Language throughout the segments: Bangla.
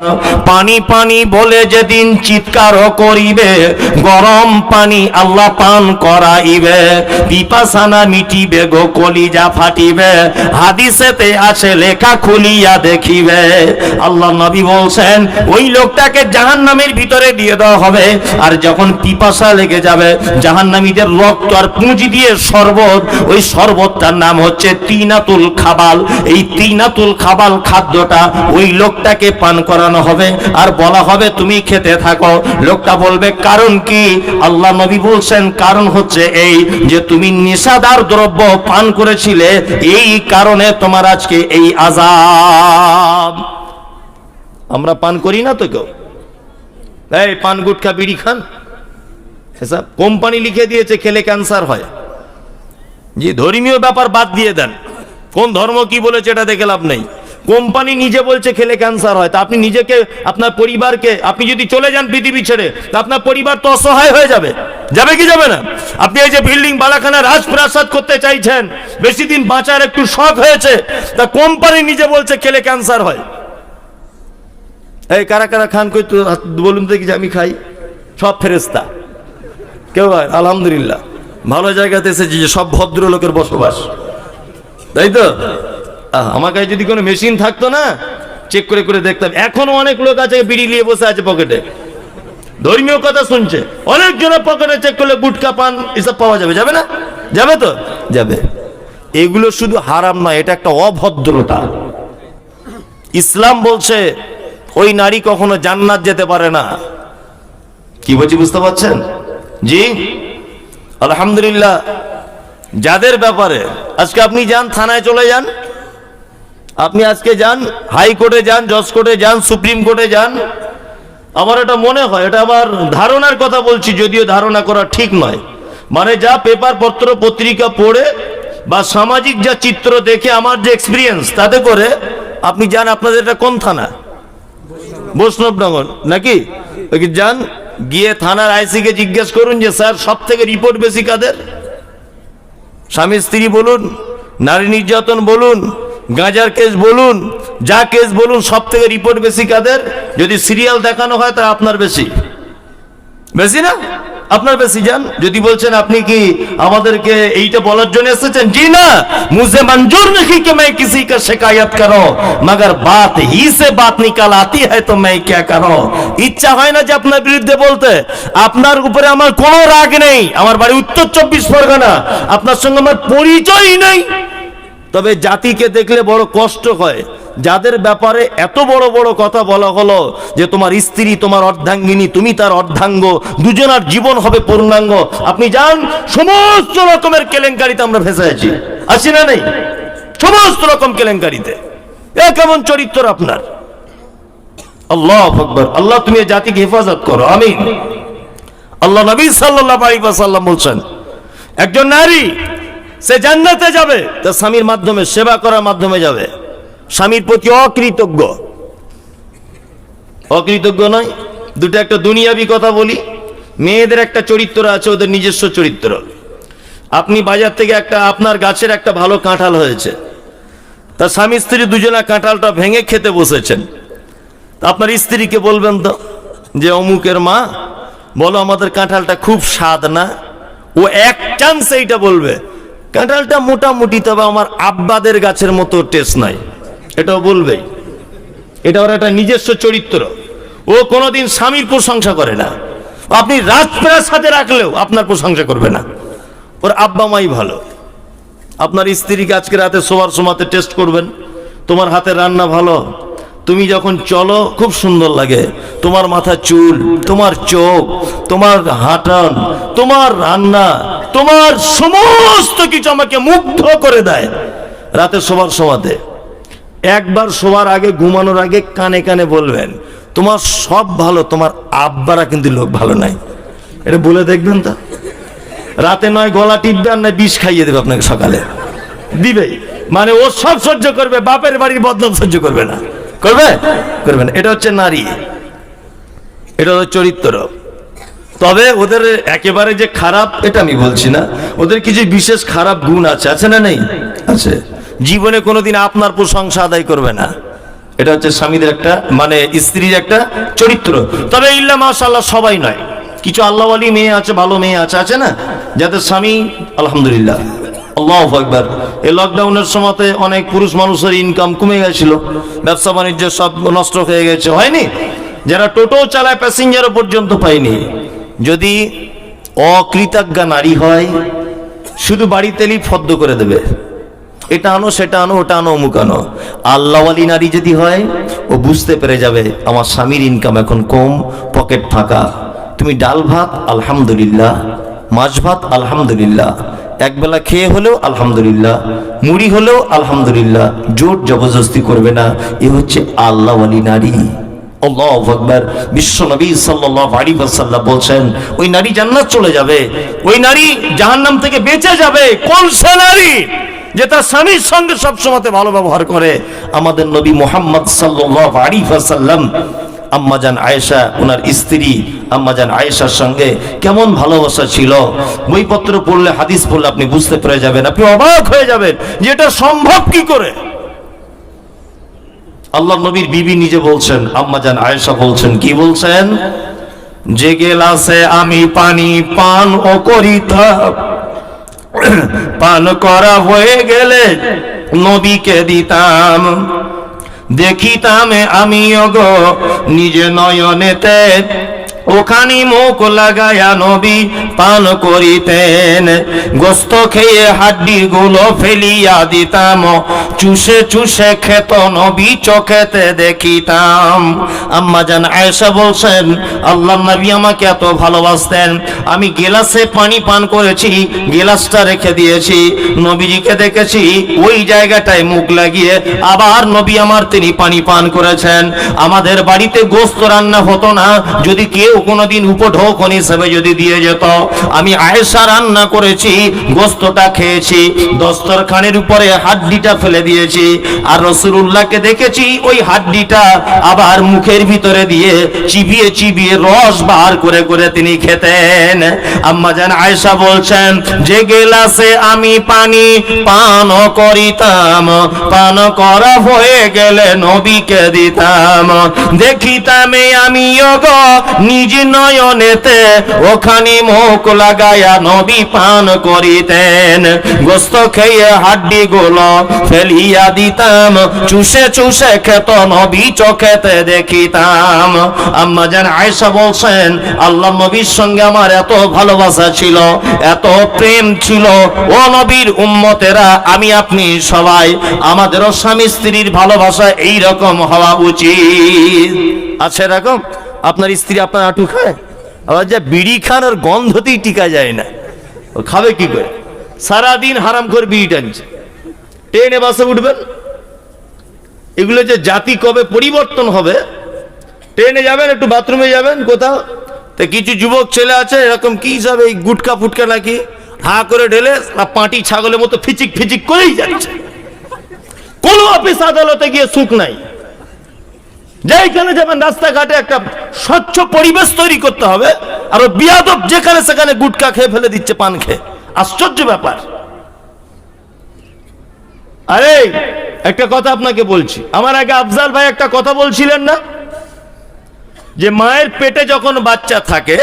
Uh -huh. পানি পানি বলে যেদিন চিৎকার করিবে, গরম পানি আল্লাহ পান করাইবে। পিপাসানা মিটিবে গো, কলিজা ফাটিবে। হাদিসেতে আছে, লেখা খুলিয়া দেখিবে। আল্লাহ নবী বলছেন, ওই লোকটাকে জাহান্নামের ভিতরে দিয়ে দেওয়া হবে, আর যখন পিপাসা লেগে যাবে, জাহান্নামীদের রক্ত আর পুঁজি দিয়ে শরবত, ওই শরবতটার নাম হচ্ছে তিনাতুল খাবাল। এই তিনাতুল খাবাল খাদ্যটা ওই লোকটাকে পান করানো হবে। আর বলা হবে, তুমি খেতে থাকো। লোকটা বলবে, কারণ কি? আল্লাহ নবী বলছেন, কারণ হচ্ছে এই যে তুমি নেশাদার দ্রব্য পান করেছিলে, এই কারণে তোমার আজকে এই আজাব আমরা পান করি না তো কেউ? এই, পান, গুটখা, বিড়ি খান। এসব কোম্পানি লিখে দিয়েছে, খেলে ক্যান্সার হয়। যে ধর্মীয় ব্যাপার বাদ দিয়ে দেন। কোন ধর্ম কি বলেছে, এটা দেখে লাভ নেই। কোম্পানি নিজে বলছে খেলে ক্যান্সার হয়, তা আপনি নিজেকে, আপনার পরিবারকে, আপনি যদি চলে যান পৃথিবী ছেড়ে, তা আপনার পরিবার তো অসহায় হয়ে যাবে। যাবে কি যাবে না? আপনি এই যে বিল্ডিং বালাখানা রাজপ্রাসাদ করতে চাইছেন, বেশি দিন বাঁচার একটু শখ হয়েছে, তা কোম্পানি নিজে বলছে খেলে ক্যান্সার হয়। এই কারা কারা খান কই বলুন দেখি যে আমি খাই। সব ফেরেস্তা কেউ আলহামদুলিল্লাহ। ভালো জায়গাতে এসেছি যে সব ভদ্রলোকের বসবাস। তাই তো? আমার কাছে যদি কোনো মেশিন থাকতো না চেক করে করে দেখতাম। এখনও অনেক লোক আছে বিড়ি নিয়ে বসে আছে পকেটে ধর্মীয় কথা শুনছে। অনেকজনের পকেটে চেক করলে গুটকা পান এসব পাওয়া যাবে। যাবে না? যাবে তো? যাবে। এগুলো শুধু হারাম নয় এটা একটা অভদ্রতা। ইসলাম বলছে ওই নারী কখনো জান্নাত যেতে পারে না। কি বলছি বুঝতে পারছেন? জি? আলহামদুলিল্লাহ। যাদের ব্যাপারে? আজকে আপনি যান থানায় চলে যান। আপনি আজকে যান হাইকোর্টে যান, জজ কোর্টে যান, সুপ্রিম কোর্টে যান, আমার এটা মনে হয়, এটা আমার ধারণার কথা বলছি, যদিও ধারণা করা ঠিক নয়। মানে যা পেপার পত্র, পত্রিকা পড়ে বা সামাজিক যা চিত্র দেখে আমার যে এক্সপিরিয়েন্স তাতে করে আপনি যান, আপনাদের এটা কোন থানা? বৈষ্ণবনগর, নাকি? যান, গিয়ে থানার আইসিকে জিজ্ঞেস করুন যে, স্যার সব থেকে রিপোর্ট বেশি কাদের? স্বামী স্ত্রী বলুন, নারী নির্যাতন বলুন গাঁজার কেস বলুন, যা কেস বলুন সব থেকে রিপোর্ট বেশি কাদের? যদি সিরিয়াল দেখানো হয় তা আপনার বেশি। বেশি না? আপনার বেশি যান যদি বলছেন, আপনি কি আমাদেরকে এইটা বলার জন্য এসেছেন? জি না। মুজে মঞ্জুর নাকি কে মাই किसी का করো? মগর मगर बात ही से बात निकाल आती है तो मैं क्या ইচ্ছা হয় না যে আপনার বিরুদ্ধে বলতে। আপনার উপরে আমার কোনো রাগ নেই। আমার বাড়ি উত্তর চব্বিশ পরগনা। আপনার সঙ্গে আমার পরিচয়ই নেই। তবে জাতিকে দেখলে বড় কষ্ট হয়। যাদের ব্যাপারে এত বড় বড় কথা বলা হলো যে তোমার স্ত্রী, তোমার অর্ধাঙ্গিনী, তুমি তার অর্ধাঙ্গ, দুজনার জীবন হবে পূর্ণাঙ্গ, আপনি যান, সমস্ত রকমের কেলেঙ্কারিতে আমরা ভেসে আছি। আছি না নেই? সমস্ত রকম কেলেঙ্কারিতে। এ কেমন চরিত্র আপনার? আল্লাহ আকবর। আল্লাহ, তুমি জাতিকে হেফাজত করো। আমি আল্লাহ নবী সাল্লাল্লাহু আলাইহি ওয়াসাল্লাম বলছেন, একজন নারী সে জান্নাতে যাবে। তার স্বামীর মাধ্যমে, সেবা করার মাধ্যমে যাবে। স্বামীর প্রতি অকৃতজ্ঞ। অকৃতজ্ঞ নয়, দুটো একটা দুনিয়াবি কথা বলি। মেয়েদের একটা চরিত্র আছে, ওদের নিজস্ব চরিত্র। আপনি বাজার থেকে একটা, আপনার গাছের একটা ভালো কাঁঠাল হয়েছে। তার স্বামী স্ত্রী দুজনা কাঁঠালটা ভেঙে খেতে বসেছেন। আপনার স্ত্রীকে বলবেন তো, যে অমুকের মা, বলো আমাদের কাঁঠালটা খুব স্বাদ না। ও এক চান্স এইটা বলবে কাঁঠালটা মোটামুটি, তবে আমার আব্বাদের গাছের মতো টেস্ট নাই। এটাও বলবেই এটা ওর একটা নিজস্ব চরিত্র। ও কোনোদিন স্বামীর প্রশংসা করে না। আপনি রাজপ্রাসাদে রাখলেও আপনার প্রশংসা করবে না। ওর আব্বা মাই ভালো। আপনার স্ত্রীকে আজকে রাতে শোয়ার সময়তে টেস্ট করবেন। তোমার হাতের রান্না ভালো। তুমি যখন চলো, খুব সুন্দর লাগে। তোমার মাথা চুল, তোমার চোখ, তোমার হাঁটান, তোমার রান্না, তোমার সমস্ত কিছু আমাকে মুগ্ধ করে দেয় রাতে শোবার সময়তে। একবার শোয়ার আগে, ঘুমানোর আগে কানে কানে বলবেন, তোমার সব ভালো, তোমার আব্বারা কিন্তু লোক ভালো নাই। এটা বলে দেখবেন তা? রাতে নয় গলা টিপবে আর নয় বিষ খাইয়ে দেবে আপনাকে সকালে। দিবে মানে ও সব সহ্য করবে, বাপের বাড়ির বদনাম সহ্য করবে না। করবে করবে না এটা হচ্ছে নারী। এটা হচ্ছে চরিত্র। তবে ওদের একেবারে যে খারাপ, এটা আমি বলছি না। ওদের কিছু বিশেষ খারাপ গুণ আছে? আছে না নেই? আছে। জীবনে কোনোদিন আপনার প্রশংসা আদায় করবে না। এটা হচ্ছে স্বামীদের একটা মানে স্ত্রীর একটা চরিত্র। তবে ইল্লা মাশাল্লাহ সবাই নয়। কিছু আল্লাহওয়ালি মেয়ে আছে, ভালো মেয়ে আছে আছে না? যাদের স্বামী, আলহামদুলিল্লাহ। আল্লাহ একবার এই লকডাউনের সময়তে অনেক পুরুষ মানুষের ইনকাম কমে গেছিল। ব্যবসা বাণিজ্য সব নষ্ট হয়ে গেছে। হয়নি? যারা টোটো চালায় প্যাসেঞ্জারও পর্যন্ত পায়নি। যদি অকৃতজ্ঞা নারী হয়, শুধু বাড়িতেই ফদ্দ করে দেবে। এটা আনো, সেটা আনো, ওটা আনো, অমুক আনো। আল্লাহওয়ালি নারী যদি হয়, ও বুঝতে পেরে যাবে, আমার স্বামীর ইনকাম এখন কম পকেট ফাঁকা। তুমি ডাল ভাত, আলহামদুলিল্লাহ। মাছ ভাত, আলহামদুলিল্লাহ। একবেলা খেয়ে হলেও আলহামদুলিল্লাহ, মুড়ি হলেও আলহামদুলিল্লাহ, জোর জবরদস্তি করবে না। এ হচ্ছে নারী। আল্লাহ আকবার। বিশ্ব নবী বলছেন, ওই নারী জান্নাত চলে যাবে। ওই নারী জাহান্নাম থেকে বেঁচে যাবে। কোন নারী সঙ্গে সবসময় ভালো ব্যবহার করে? আমাদের নবী মোহাম্মদ আলাইহি ওয়াসাল্লাম আম্মাজান আয়েশা ওনার স্ত্রী আম্মাজান আয়েশার সঙ্গে কেমন ভালোবাসা ছিল? বইপত্র পড়লে, হাদিস পড়লে আপনি বুঝতে পেরে যাবেন, আপনি অবাক হয়ে যাবেন যে এটা সম্ভব কি করে? আল্লাহ নবীর বিবি নিজে বলছেন আম্মাজান আয়েশা বলছেন, কি বলছেন? যে গেলাসে আমি পানি পান ও করিতাম পান করা হয়ে গেলে নবীকে দিতাম। দেখিতাম আমি গো নিজে নয়নেতে ওখানে মুখ লাগায়া নবী পান করিতেন। গোস্ত খেয়ে হাড্ডি গুলো ফেলিয়া দিতাম। চুষে চুষে খেত নবী চোখেতে দেখিতাম। আম্মা জান আয়েশা বলছেন, আল্লাহ নবী আমাকে এত ভালোবাসতেন। আমি গেলাসে পানি পান করেছি, গেলাসটা রেখে দিয়েছি। নবীজিকে দেখেছি, ওই জায়গাটায় মুখ লাগিয়ে আবার নবী আমার তিনি পানি পান করেছেন। আমাদের বাড়িতে গোস্ত রান্না হতো না। যদি কেউ কোনোদিন উপঢৌকন হিসেবে যদি দিয়ে যেত। আমি আয়েশা রান্না করেছি, গোস্তটা খেয়েছি, দস্তরখানের উপরে হাড্ডিটা ফেলে দিয়েছি, আর রসুল্লাহকে দেখেছি ওই হাড্ডিটা আবার মুখের ভিতরে দিয়ে চিবিয়ে চিবিয়ে রস বার করে করে তিনি খেতেন। আম্মা আয়েশা বলছেন, যে গেলাসে আমি পানি পান করিতাম, পান করা হয়ে গেলে নবীকে দিতাম। দেখিতাম আমি গো নিজ নয়নেতে ওখানে মুখ লাগায়া নবী পান করিতেন। গোস্ত খেয়ে হাড্ডি গুলো ফেলিয়া দিতাম, চুষে চুষে খেত নবী চোখেতে দেখিতাম। আম্মা জান আয়েশা বলছেন, আল্লাহ নবীর সঙ্গে আমার এত ভালোবাসা ছিল, এত প্রেম ছিল। ও নবীর উম্মতেরা, আমি আপনি সবাই, আমাদেরও স্বামী স্ত্রীর ভালোবাসা এই রকম হওয়া উচিত। আছে এরকম? আপনার স্ত্রী আপনার আটু খায়? আবার যা বিড়ি খান আর গন্ধতেই টিকা যায় না। ও খাবে কি করে? সারাদিন হারাম করে বিড়ি টানছে ট্রেনে, বাসে উঠবেন? এগুলো যে জাতি কবে পরিবর্তন হবে? ট্রেনে যাবেন, একটু বাথরুমে যাবেন, কোথাও? তো কিছু যুবক ছেলে আছে, এরকম কি হিসাবে এই গুটকা ফুটকা নাকি? হা করে ঢেলে পাটি ছাগলের মতো ফিচিক ফিচিক করেই যাচ্ছে। কোনো অফিস আদালতে গিয়ে সুখ নাই। যেখানে যাবেন, রাস্তাঘাটে একটা স্বচ্ছ পরিবেশ তৈরি করতে হবে। আর বিয়াদব যেখানে সেখানে গুটকা খেয়ে ফেলে দিচ্ছে, পান খেয়ে। আশ্চর্য ব্যাপার। আরে, একটা কথা আপনাকে বলছি। আমার আগে আফজাল ভাই একটা কথা বলছিলেন না? যে মায়ের পেটে যখন বাচ্চা থাকে,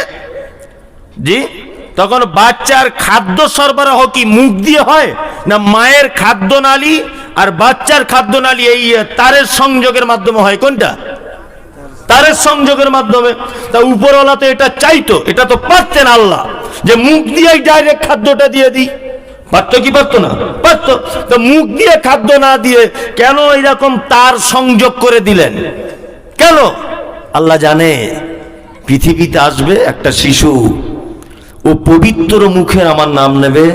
জি, তখন বাচ্চার খাদ্য সরবরাহ কি মুখ দিয়ে হয়, না মায়ের খাদ্য নালী আর বাচ্চার খাদ্য নালী এই তারের সংযোগের মাধ্যমে হয়? কোনটা? তারের সংযোগের মাধ্যমে। তা উপরওয়ালা তো এটা চাইতো, এটা তো পারতেন আল্লাহ। যে মুখ দিয়েই ডাইরেক্ট খাদ্যটা দিয়ে দিই। পারতো কি পারতো না? পারতো। তো মুখ দিয়ে খাদ্য না দিয়ে কেন এরকম তার সংযোগ করে দিলেন? কেন? আল্লাহ জানে, পৃথিবীতে আসবে একটা শিশু, ও পবিত্র মুখে আমার নাম নেবে,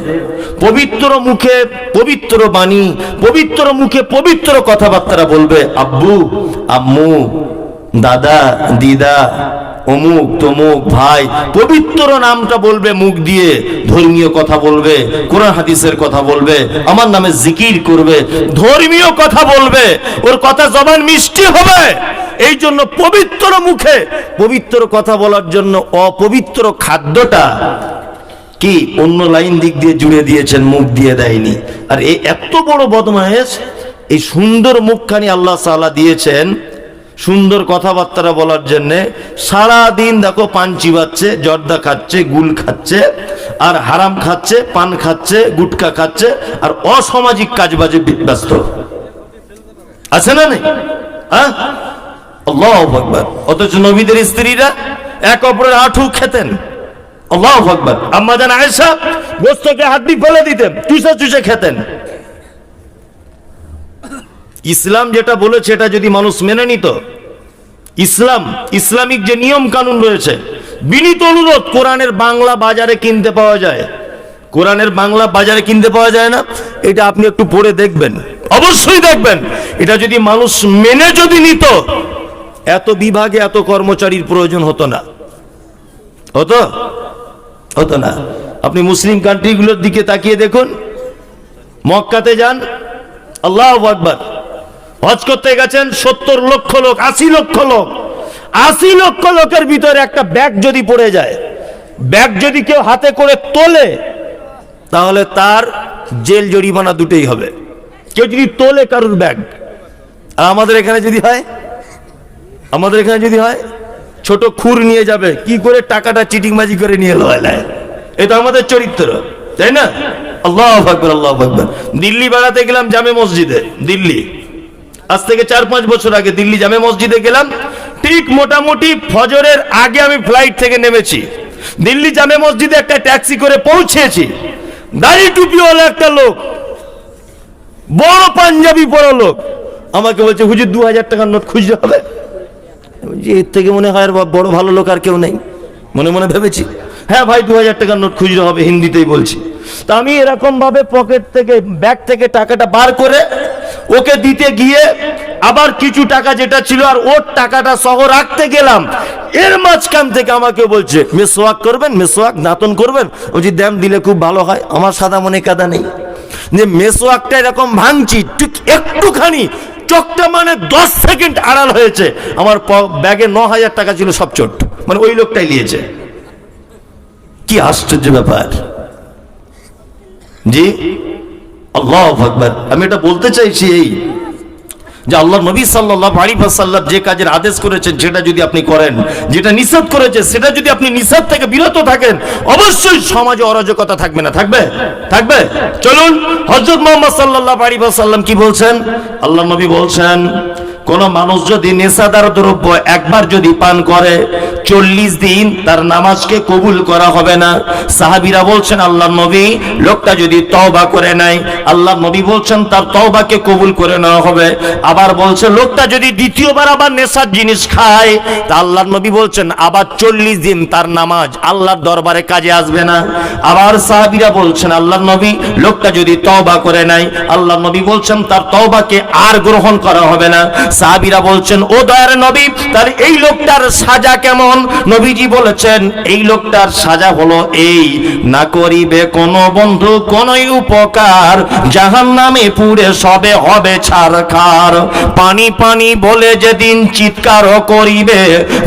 পবিত্র মুখে পবিত্র বাণী, পবিত্র মুখে পবিত্র কথাবার্তা বলবে, আব্বু, আম্মু দাদা, দিদা, অমুক, তমুক, ভাই, পবিত্র নামটা বলবে, মুখ দিয়ে ধর্মীয় কথা বলবে, কোরআন হাদিসের কথা বলবে, আমার নামে জিকির করবে, ধর্মীয় কথা বলবে, ওর কথা জবান মিষ্টি হবে। এই জন্য পবিত্র মুখে, পবিত্র কথা বলার জন্য অপবিত্র খাদ্যটা কি অন্য লাইন দিক দিয়ে জুড়ে দিয়েছেন, মুখ দিয়ে দেয়নি। আর এই এত বড় বদমায়েশ, এই সুন্দর মুখখানি আল্লাহ সাল্লাহ দিয়েছেন সুন্দর কথাবার্তা বলার জন্যে সারা দিন দেখো পান চিবাচ্ছে জর্দা খাচ্ছে, গুল খাচ্ছে, আর হারাম খাচ্ছে, পান খাচ্ছে, গুটকা খাচ্ছে, আর অসামাজিক কাজ বাজে ব্যস্ত। আছে না নেই? হ্যাঁ? অথচ নবীদের স্ত্রীরা এক অপরের আঠু খেতেন। আল্লাহ আকবার। আম্মা জান আয়েশা গোস্তকে হাড্ডি ফেলে দিতেন, চুষে চুষে খেতেন। ইসলাম যেটা বলেছে এটা যদি মানুষ মেনে নিত, ইসলাম, ইসলামিক যে নিয়ম কানুন রয়েছে, বিনীত অনুরোধ, কোরআনের বাংলা বাজারে কিনতে পাওয়া যায়। কোরআনের বাংলা বাজারে কিনতে পাওয়া যায় না, এটা আপনি একটু পড়ে দেখবেন। অবশ্যই দেখবেন। এটা যদি মানুষ মেনে যদি নিত, এত বিভাগে এত কর্মচারীর প্রয়োজন হতো না। হতো? হতো না। আপনি মুসলিম কান্ট্রিগুলোর দিকে তাকিয়ে দেখুন। মক্কাতে যান, আল্লাহ আকবার। হজ করতে গেছেন সত্তর লক্ষ লোক, আশি লক্ষ লোক। আশি লক্ষ লোকের ভিতরে একটা ব্যাগ যদি পড়ে যায়, ব্যাগ যদি কেউ হাতে করে তোলে, তাহলে তার জেল জরিমানা দুটোই হবে। কেউ যদি তোলে কারুর ব্যাগ। আর আমাদের এখানে যদি হয়? আমাদের এখানে যদি হয়? ছোট খুর নিয়ে যাবে, কি করে টাকাটা চিটিংবাজি করে নিয়ে লয় এটা আমাদের চরিত্র, তাই না? আল্লাহ আল্লাহ দিল্লি বেড়াতে গেলাম জামে মসজিদে, দিল্লি। আজ থেকে চার পাঁচ বছর আগে দিল্লি জামে মসজিদে গেলাম। ঠিক মোটামুটি ফজরের আগে আমি ফ্লাইট থেকে নেমেছি। দিল্লি জামে মসজিদে একটা ট্যাক্সি করে পৌঁছেছি। দাড়ি টুপিওয়ালা একটা লোক, বড় পাঞ্জাবি পরা লোক। আমাকে বলছে, হুজুর, দু হাজার টাকার নোট খুঁজতে হবে? যে এর থেকে মনে হয় বড় ভালো লোক আর কেউ নেই। মনে মনে ভেবেছি হ্যাঁ ভাই, দু হাজার টাকার নোট খুচরো হবে, হিন্দিতেই বলছি। তা আমি এরকম ভাবে পকেট থেকে ব্যাগ থেকে টাকাটা বার করে ওকে দিতে গিয়ে আবার কিছু টাকা যেটা ছিল আর ওর টাকাটা সহ রাখতে গেলাম। এর মাঝখান থেকে আমাকে বলছে, মেসোয়াক করবেন, মেসোয়াক দাঁতন করবেন? বলছি দ্যাম দিলে খুব ভালো হয়, আমার সাদা মনে কাদা নেই। যে মেসোয়াকটা এরকম ভাঙছি, ঠিক একটুখানি, চোখটা মানে দশ সেকেন্ড আড়াল হয়েছে। আমার ব্যাগে ন হাজার টাকা ছিল সব চোট। মানে ওই লোকটাই নিয়েছে। কি আশ্চর্য ব্যাপার। জি? আল্লাহ আকবার। আমি এটা বলতে চাইছি এই যে আল্লাহ নবী সাল্লাহ আলী সাল্লাম যে কাজের আদেশ করেছেন, সেটা যদি আপনি করেন, যেটা নিষেধ করেছে সেটা যদি আপনি নিষেধ থেকে বিরত থাকেন, অবশ্যই সমাজে অরাজকতা থাকবে না। থাকবে? থাকবে? চলুন হজরত মোহাম্মদ সাল্লাহ আলী সাল্লাম কি বলছেন? আল্লাহ নবী বলছেন, কোন মানুষ যদি নেশাদার দ্রব্য একবার যদি পান করে চল্লিশ দিন তার নামাজকে কবুল করা হবে না। সাহাবিরা বলছেন আল্লাহ নবী, লোকটা যদি তওবা করে নেয় আল্লাহ নবী বলছেন, তার তওবাকে কবুল করে নেওয়া হবে। আবার বলছে, লোকটা যদি দ্বিতীয়বার আবার নেশার জিনিস খায়, তা আল্লাহ নবী বলছেন, আবার চল্লিশ দিন তার নামাজ আল্লাহর দরবারে কাজে আসবে না। আবার সাহাবিরা বলছেন আল্লাহ নবী, লোকটা যদি তওবা করে নেয় আল্লাহ নবী বলছেন, তার তওবাকে আর গ্রহণ করা হবে না। সাহাবিরা বলছেন, ও দয়ার নবী, তার এই লোকটার সাজা কেমন? নবীজি বলেছেন, এই লোকটার সাজা হলো এই। না করিবে কোন বন্ধু কোন উপকার। জাহান নামে পুড়ে সবে হবে ছারখার। পানি পানি বলে যেদিন চিৎকার করিবে,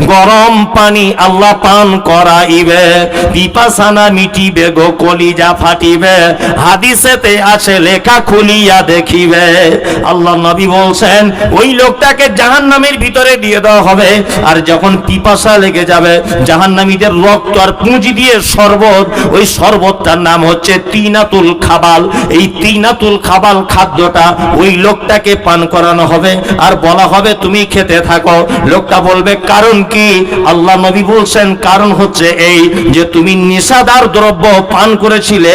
গরম পানি আল্লাহ পান করাইবে। পিপাসানা মিটিবে গো, কলিজা ফাটিবে। হাদিসেতে আছে, লেখা খুলিয়া দেখিবে। আল্লাহ নবী বলছেন, ওই লোকটাকে জাহান্নামের ভিতরে দিয়ে দেওয়া হবে। আর যখন পিপাসা লেগে যাবে। জাহান্নামীদের রক্ত আর পুঁজি দিয়ে শরবত। ওই শরবতটার নাম হচ্ছে তিনাতুল খাবাল। এই তিনাতুল খাবাল খাদ্যটা ওই লোকটাকে পান করানো হবে। আর বলা হবে, তুমি খেতে থাকো। লোকটা বলবে, কারণ কি? আল্লাহ নবী বলছেন, কারণ হচ্ছে এই যে তুমি নেশাদার দ্রব্য পান করেছিলে,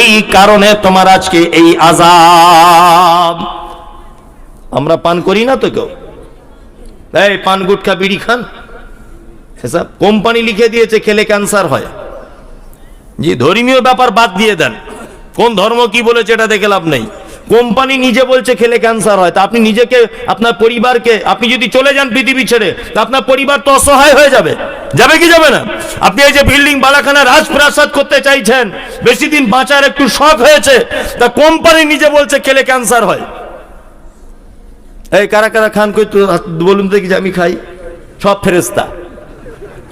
এই কারণে তোমার আজকে এই আজাব আমরা পান করি না তো কেউ? এই পান গুটখা বিড়ি খান। এসব কোম্পানি লিখে দিয়েছে, খেলে ক্যান্সার হয়। যে ধর্মীয় ব্যাপার বাদ দিয়ে দেন। কোন ধর্ম কি বলেছে এটা দেখে লাভ নেই। কোম্পানি নিজে বলছে খেলে ক্যান্সার হয়, তা আপনি নিজেকে, আপনার পরিবারকে, আপনি যদি চলে যান পৃথিবী ছেড়ে, তা আপনার পরিবার তো অসহায় হয়ে যাবে। যাবে কি যাবে না? আপনি এই যে বিল্ডিং বালাখানা রাজপ্রাসাদ করতে চাইছেন, বেশি দিন বাঁচার একটু শখ হয়েছে, তা কোম্পানি নিজে বলছে খেলে ক্যান্সার হয়। এই কারা কারা খান কই বলুন দেখি যে আমি খাই। সব ফেরেস্তা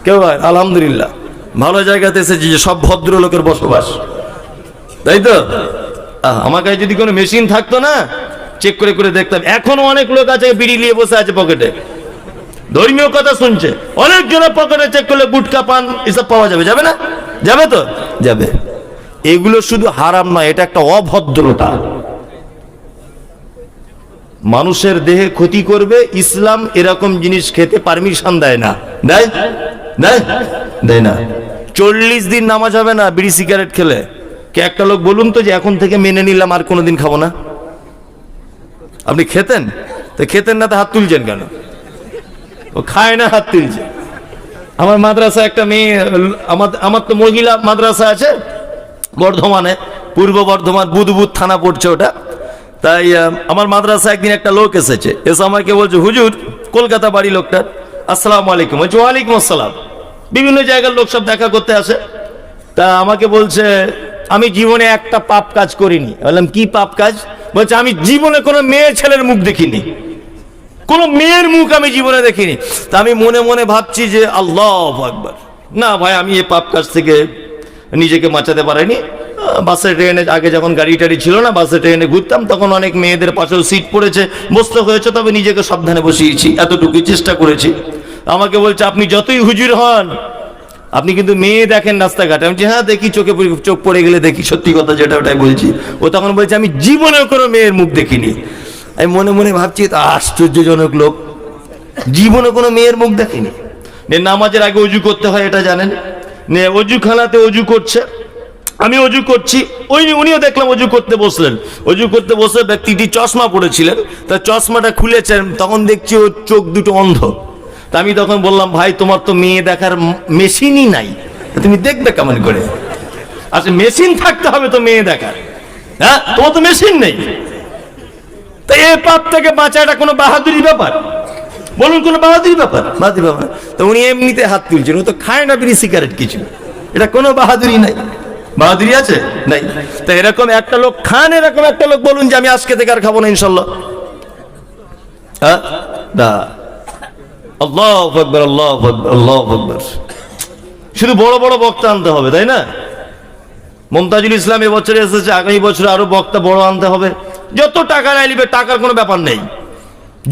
কেউ আলহামদুলিল্লাহ। ভালো জায়গাতে এসেছি যে সব ভদ্রলোকের বসবাস। তাই তো? আমার কাছে যদি কোনো মেশিন থাকতো না চেক করে করে দেখতাম। এখনও অনেক লোক আছে, বিড়ি নিয়ে বসে আছে পকেটে। ধর্মীয় কথা শুনছে। অনেক জনের পকেটে চেক করলে গুটকা, পান, এসব পাওয়া যাবে। যাবে না? যাবে তো? যাবে। এগুলো শুধু হারাম নয়, এটা একটা অভদ্রতা। মানুষের দেহে ক্ষতি করবে, ইসলাম এরকম জিনিস খেতে পারমিশন দেয় না। দেয়? দেয় দেয় না। চল্লিশ দিন নামাজ হবে না, বিড়ি সিগারেট খেলে। কে একটা লোক বলুন তো যে এখন থেকে মেনে নিলাম আর কোনোদিন খাব না। আপনি খেতেন? তো খেতেন না, তো হাত তুলছেন কেন? ও খায় না, হাত তুলছে। আমার মাদ্রাসা একটা মেয়ে, আমার আমার তো মহিলা মাদ্রাসা আছে, বর্ধমানে, পূর্ব বর্ধমান বুধবুধ থানা পড়ছে ওটা। তাই আমার মাদ্রাসা একদিন একটা লোক এসেছে। এসে আমাকে বলছে, হুজুর, কলকাতা বাড়ি লোকটার। আসসালামু আলাইকুম। বলছে, ওয়ালাইকুম আসসালাম। বিভিন্ন জায়গার লোক সব দেখা করতে আসে। তা আমাকে বলছে, আমি জীবনে একটা পাপ কাজ করিনি। বললাম, কি পাপ কাজ? বলছে, আমি জীবনে কোনো মেয়ে ছেলের মুখ দেখিনি। কোনো মেয়ের মুখ আমি জীবনে দেখিনি। তা আমি মনে মনে ভাবছি যে, আল্লাহ আকবার। না ভাই, আমি এই পাপ কাজ থেকে নিজেকে বাঁচাতে পারিনি। বাসে ট্রেনে আগে যখন গাড়ি টাড়ি ছিল না, বাসে ট্রেনে ঘুরতাম, তখন অনেক মেয়েদের পাশেও সিট পড়েছে, বসতে হয়েছে, তবে নিজেকে সাবধানে বসিয়েছি, এতটুকুই চেষ্টা করেছি। আমাকে বলছে, আপনি যতই হুজুর হন, আপনি কিন্তু মেয়ে দেখেন রাস্তাঘাটে। আমি হ্যাঁ দেখি, চোখে চোখ পড়ে গেলে দেখি, সত্যি কথা যেটা ওটাই বলছি। ও তখন বলছে, আমি জীবনেও কোনো মেয়ের মুখ দেখিনি। আমি মনে মনে ভাবছি, তা আশ্চর্যজনক লোক জীবনে কোনো মেয়ের মুখ দেখিনি। নামাজের আগে অজু করতে হয়, এটা জানেন? নে অজু খানাতে অজু করছে। আমি অজু করছি, ওই উনিও দেখলাম অজু করতে বসলেন। অজু করতে বসে ব্যক্তিটি চশমা পড়েছিলেন তা চশমাটা খুলেছেন, তখন দেখছি ওর চোখ দুটো অন্ধ। তা আমি তখন বললাম ভাই তোমার তো মেয়ে দেখার মেশিনই নাই। তুমি দেখবে কেমন করে? আচ্ছা মেশিন থাকতে হবে তো মেয়ে দেখার। হ্যাঁ তোমার তো মেশিন নেই। তা এই পাপ থেকে বাঁচাটা কোনো বাহাদুরি ব্যাপার? বলুন কোনো বাহাদুরি ব্যাপার? বাহাদুরি ব্যাপার তো উনি এমনিতে হাত তুলছেন ও তো খায় না বিড়ি সিগারেট কিছু। এটা কোনো বাহাদুরি নাই। বাহাদুরি আছে? নাই। তা এরকম একটা লোক খান এরকম একটা লোক বলুন যে আমি আজকে থেকে আর খাব না ইনশাল্লাহ। হ্যাঁ? আল্লাহ আকবর, আল্লাহ আল্লাহ আকবর। শুধু বড় বড় বক্তা আনতে হবে, তাই না? মমতাজুল ইসলাম এবছরে এসেছে, আগামী বছরে আরও বক্তা বড় আনতে হবে। যত টাকা নেয় নিবে, টাকার কোনো ব্যাপার নেই।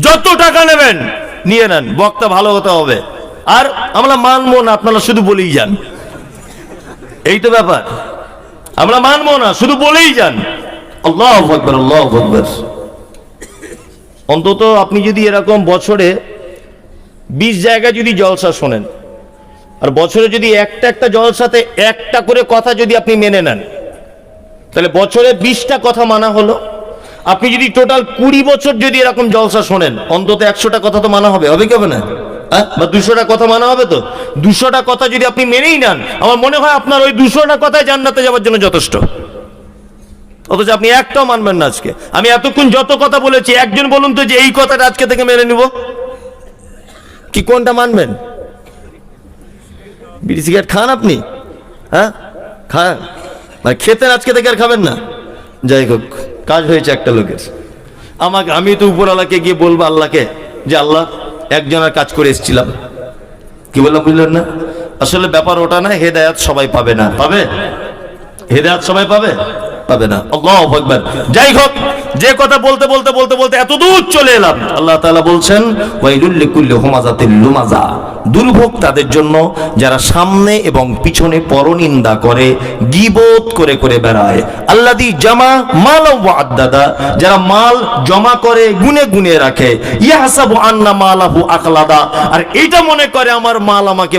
যত টাকা নেবেন, নিয়ে নেন, বক্তা ভালো হতে হবে। আর আমরা মানবো না, আপনারা শুধু বলেই যান। এই তো ব্যাপার। আমরা মানবো না, শুধু বলেই যান। আল্লাহ আকবর আল্লাহ আকবর। অন্তত আপনি যদি এরকম বছরে বিশ জায়গায় যদি জলসা শোনেন, আর বছরে যদি একটা একটা জলসাতে একটা করে কথা যদি আপনি মেনে নেন, তাহলে বছরে বিশটা কথা মানা হলো। আপনি যদি টোটাল কুড়ি বছর যদি এরকম জলসা শোনেন, অন্তত একশোটা কথা তো মানা হবে। হবে কি হবে না? হ্যাঁ? বা দুশোটা কথা মানা হবে তো? দুশোটা কথা যদি আপনি মেনেই নেন, আমার মনে হয় আপনার ওই দুশোটা কথায় জান্নাতে যাওয়ার জন্য যথেষ্ট। অথচ আপনি একটাও মানবেন না আজকে। আমি এতক্ষণ যত কথা বলেছি, একজন বলুন তো যে এই কথাটা আজকে থেকে মেনে নিব। কি কোনটা মানবেন? বিড়ি সিগারেট খান আপনি? হ্যাঁ? খান। মানে খেতেন আজকে থেকে আর খাবেন না? যাই হোক, কাজ হয়েছে একটা লোকের। আমাকে আমি তো উপরওয়ালাকে গিয়ে বলব আল্লাহকে যে আল্লাহ একজনের কাজ করে এসেছিলাম। কি বললাম বুঝলেন না? আসলে ব্যাপার ওটা না, হেদায়াত সবাই পাবে না। পাবে? হেদায়াত সবাই পাবে? পাবে না। আল্লাহ আকবার। যাই হোক, যে কথা বলতে বলতে বলতে বলতে এত দূর চলে এলাম। আল্লাহ তাআলা বলছেন, ওয়াইলুল লিকুল্লি হুমাজাতিল লুমাজা। দুর্ভোগ তাদের জন্য, যারা সামনে এবং পিছনে পরনিন্দা করে গীবত করে করে বেড়ায়। আল্লাদি জামা মাল আদাদা যারা মাল জমা করে, গুনে গুনে রাখে। ইয়াহাসাবু আন্না মালাহু আকলাদা আর এটা মনে করে, আমার মাল আমাকে